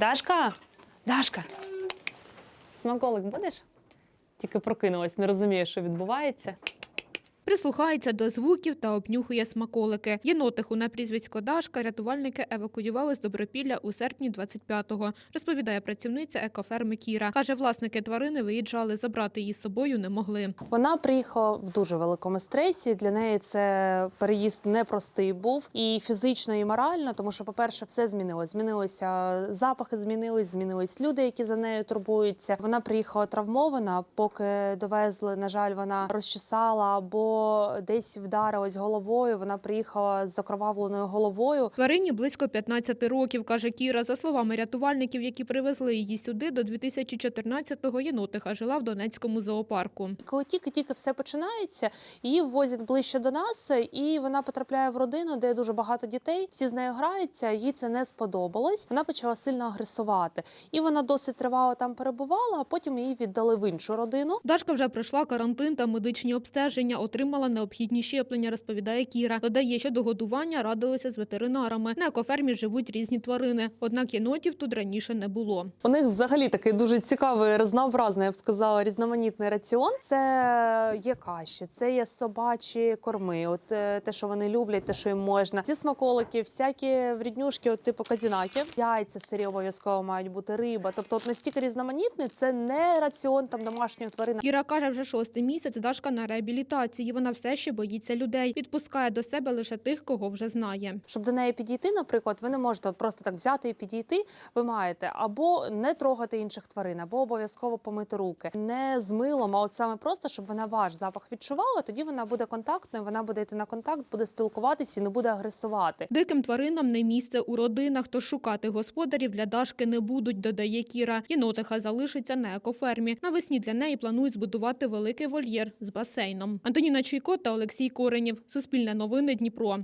Дашка, Дашка, смаколик будеш? Тільки прокинулась, не розуміє, що відбувається. Прислухається до звуків та обнюхує смаколики. Єнотиху на прізвисько Дашка рятувальники евакуювали з Добропілля у серпні 25-го, розповідає працівниця екоферми Кіра. Каже, власники тварини виїжджали, забрати її з собою не могли. Вона приїхала в дуже великому стресі. Для неї це переїзд непростий був і фізично, і морально, тому що, по-перше, все змінилось. Змінилися запахи, змінились, змінились люди, які за нею турбуються. Вона приїхала травмована. Поки довезли, на жаль, вона розчесала або десь вдарилась головою. Вона приїхала з закровавленою головою. Тварині близько 15 років, каже Кіра. За словами рятувальників, які привезли її сюди, до 2014-го єнотиха жила в Донецькому зоопарку. Коли тільки-тільки все починається, її ввозять ближче до нас, і вона потрапляє в родину, де дуже багато дітей. Всі з нею граються. Їй це не сподобалось. Вона почала сильно агресувати, і вона досить тривало там перебувала. А потім її віддали в іншу родину. Дашка вже пройшла карантин та медичні обстеження, отримала необхідні щеплення, розповідає Кіра. Додає, що до годування радилися з ветеринарами. На екофермі живуть різні тварини, однак єнотів тут раніше не було. У них взагалі такий дуже цікавий, разнообразний, я б сказала, різноманітний раціон. Це є каші, це є собачі корми. От е, те, що вони люблять, те, що їм можна. Ці смаколики, всякі вріднюшки, от типу казінаків. Яйця сирі обов'язково мають бути риба. Тобто, от настільки різноманітний, це не раціон там домашньої тварини. Кіра каже, вже шостий місяць Дашка на реабілітації. Вона все ще боїться людей. Відпускає до себе лише тих, кого вже знає. Щоб до неї підійти, наприклад, ви не можете просто так взяти і підійти. Ви маєте або не трогати інших тварин, або обов'язково помити руки. Не з милом, а от саме просто, щоб вона ваш запах відчувала. Тоді вона буде контактною, вона буде йти на контакт, буде спілкуватися і не буде агресувати. Диким тваринам не місце у родинах, тож шукати господарів для Дашки не будуть, додає Кіра. Єнотиха залишиться на екофермі. Навесні для неї планують збудувати великий вольєр з басейном. Антоніна Чуйко та Олексій Коренів. Суспільне новини Дніпро.